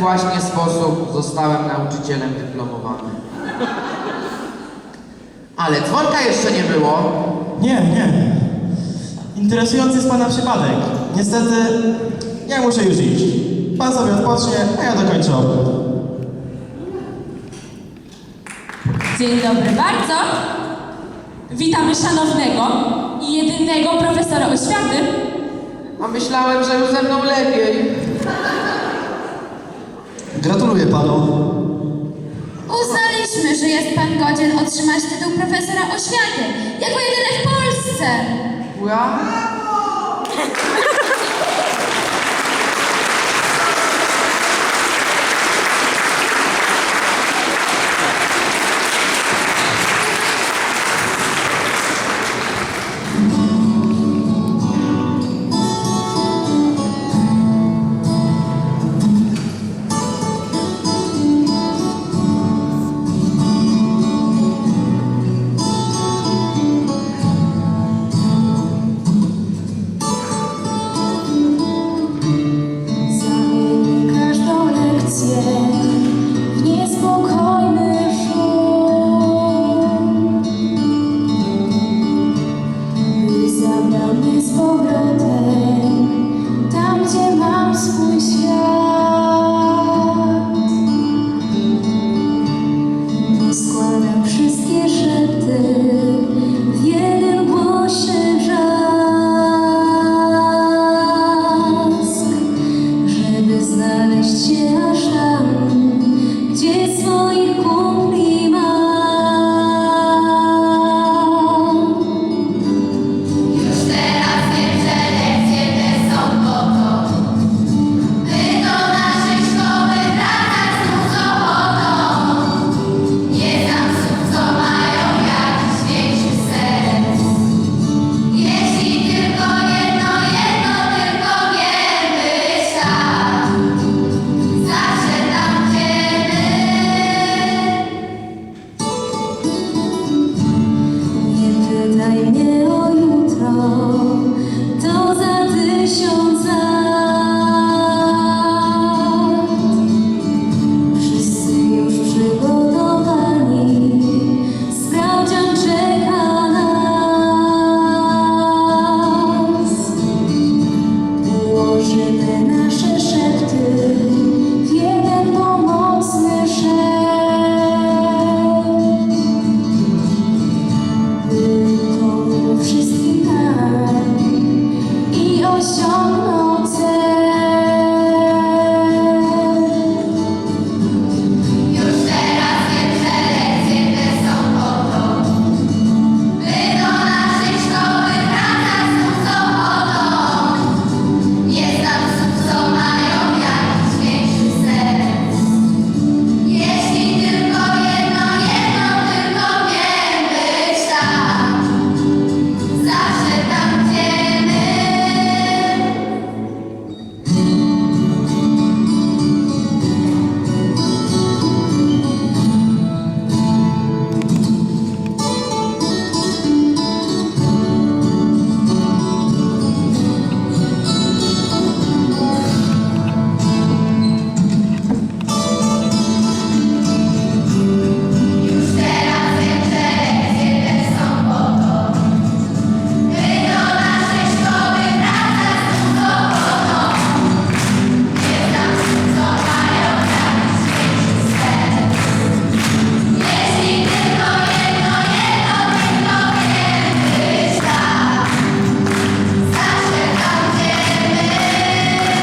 właśnie sposób zostałem nauczycielem dyplomowanym. Ale dzwonka jeszcze nie było. Nie, nie. Interesujący jest pana przypadek. Niestety, ja muszę już iść. Pan sobie odpocznie, a ja dokończę obrót. Dzień dobry bardzo. Witamy szanownego i jedynego profesora oświaty. A myślałem, że już ze mną lepiej. Gratuluję panu. Uznaliśmy, że jest pan godzien otrzymać tytuł profesora oświaty, jako jedyny w Polsce. Ja?